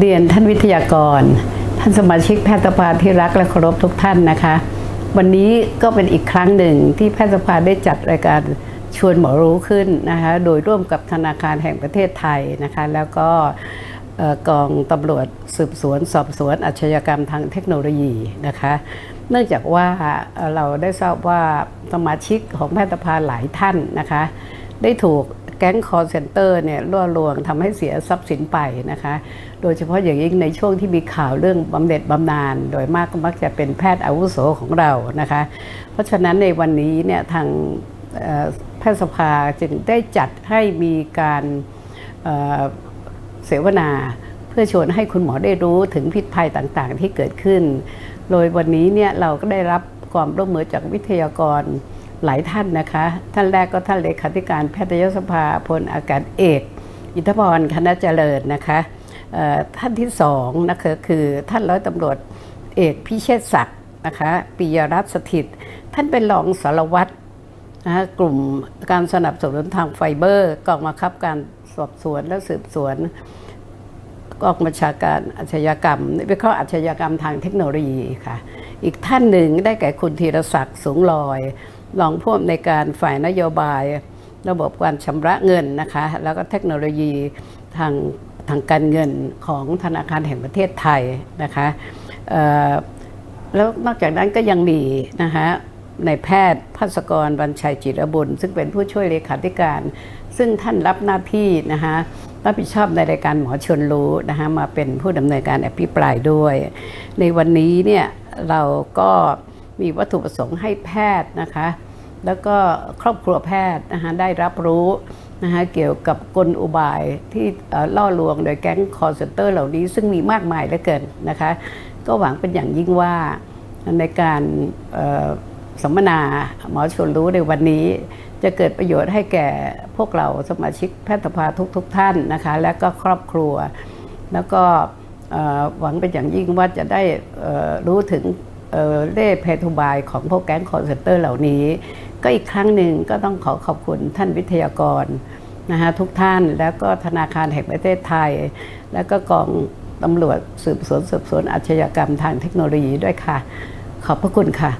เรียนท่านวิทยากร ท่านสมาชิกแพทยสภาที่รักและเคารพทุกท่านนะคะ วันนี้ก็เป็นอีกครั้งหนึ่งที่แพทยสภาได้จัดรายการชวนหมอรู้ขึ้นนะคะโดยร่วมกับธนาคารแห่งประเทศไทยนะคะ แล้วก็กองตำรวจสืบสวน สอบสวนอาชญากรรมทางเทคโนโลยีนะคะ เนื่องจากว่าเราได้ทราบว่าสมาชิกของแพทยสภาหลายท่านนะคะ ได้ถูก แก๊งคอร์เซนเตอร์เนี่ยล่อลวงทำให้เสียทรัพย์สินไปนะคะ โดยเฉพาะอย่างยิ่งในช่วงที่มีข่าวเรื่องบำเหน็จบำนาญโดยมากก็มักจะเป็นแพทย์อาวุโสของเรานะคะ เพราะฉะนั้นในวันนี้เนี่ยทางแพทยสภาจึงได้จัดให้มีการเอ่อเสวนาเพื่อชวนให้คุณหมอได้รู้ถึงพิษภัยต่างๆ ที่เกิดขึ้น โดยวันนี้เนี่ยเราก็ได้รับความร่วมมือจากวิทยากร หลายท่านนะคะ ท่านแรกก็ท่านเลขาธิการแพทยสภาพลอากาศเอก อิทธพรคณะเจริญนะคะท่านที่สองนะคะคือท่านร้อยตำรวจเอกพิเชษศักดิ์นะคะปิยรัตน์สถิต ท่านเป็นรองสารวัตรนะะกลุ่มการสนับสนุนทางไฟเบอร์กองบังคับการสอบสวนและสืบสวนกองบัญชาการอาชญากรรมวิเคราะห์อาชญากรรมทางเทคโนโลยีค่ะ อีกท่านหนึ่งได้แก่คุณธีรศักดิ์สูงลอย รองผู้อำนวยการฝ่ายนโยบาย ระบบการชำระเงินนะคะ แล้วก็เทคโนโลยีทางทางการเงินของธนาคารแห่งประเทศไทยนะคะแล้วนอกจากนั้นก็ยังมีนะคะในแพทย์ภาสกรวันชัยจิรบุญ ซึ่งเป็นผู้ช่วยเลขาธิการ ซึ่งท่านรับหน้าที่นะคะรับผิดชอบในรายการหมอชนรู้นะคะมาเป็นผู้ดำเนินการอภิปรายด้วย ในวันนี้เนี่ยเราก็ มีวัตถุประสงค์ให้แพทย์นะคะ แล้วก็ครอบครัวแพทย์นะคะได้รับรู้นะคะเกี่ยวกับกลอุบายที่ล่อลวงโดยแก๊งคอร์เซนเตอร์เหล่านี้ ซึ่งมีมากมายเหลือเกินนะคะ ก็หวังเป็นอย่างยิ่งว่าในการสัมมนาหมอชวนรู้ในวันนี้ จะเกิดประโยชน์ให้แก่พวกเราสมาชิกแพทยสภาทุกๆทท่านนะคะ และก็ครอบครัว แล้วก็หวังเป็นอย่างยิ่งว่าจะได้รู้ถึง เอ่อเล่เพทุบายของพวกแก๊งคอนเซนเตอร์เหล่านี้ ก็อีกครั้งหนึ่งก็ต้องขอขอบคุณท่านวิทยากรนะคะทุกท่านแล้วก็ธนาคารแห่งประเทศไทย แล้วก็กองตำรวจสืบสวนสืบสวนอาชญากรรมทางเทคโนโลยีด้วยค่ะ ขอบพระคุณค่ะ